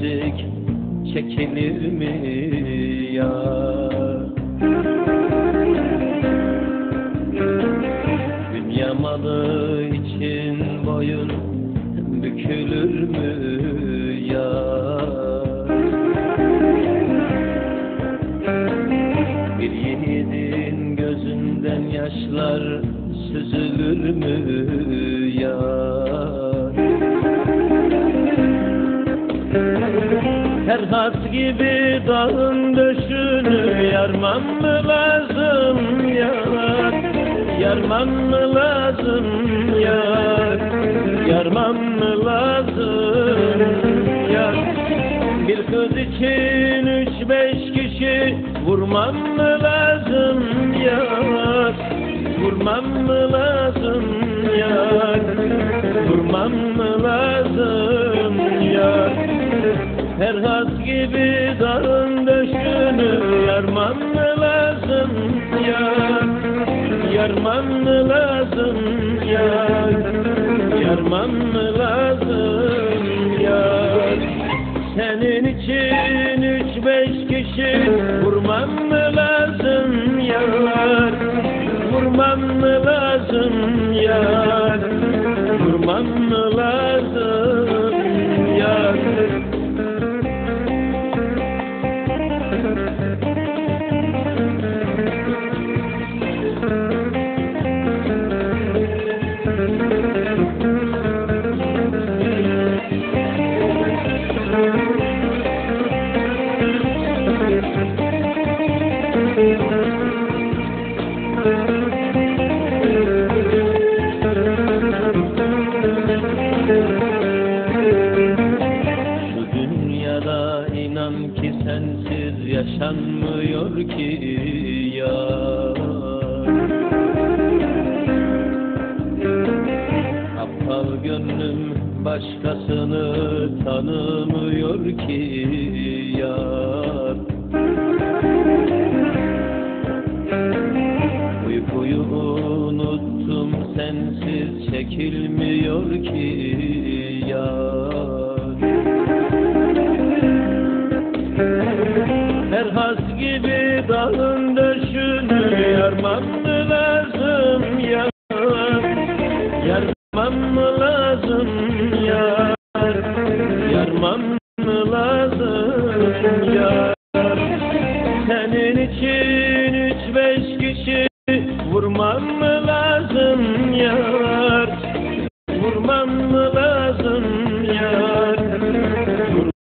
çizik çekilir mi ya? Dünya malı için boyun bükülür mü ya? Bir yiğidin gözünden yaşlar süzülür mü Ferhat gibi dağın döşünü yarmam mı lazım yar? Yarmam mı lazım yar? Yarmam mı lazım yar? Bir kız için üç beş kişi vurmam mı lazım yar? Vurmam mı lazım yar? Vurmam mı Ferhat gibi dağın döşünü yarmam mı lazım yar? Yarmam mı lazım yar? Yarmam mı lazım inan ki sensiz yaşanmıyor ki ya Aptal gönlüm başkasını tanımıyor ki ya çekilmiyor ki yar. Ferhat gibi dağın döşünü yarmam mı lazım yar. Yarmam mı lazım yar. Yarmam mı lazım yar. Senin için üç beş kişi vurmam mı Durmam mı lazım yar?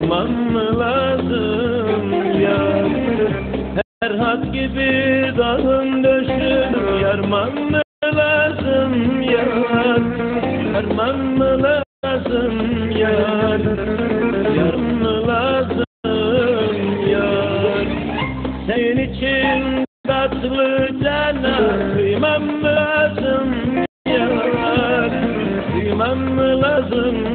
Durmam mı lazım yar? Her hat gibi dağın döşünü yarmam mı lazım yar? Yarmam mı lazım yar? Yarmam mı lazım yar? Senin için tatlı cana kıymam lazım lazım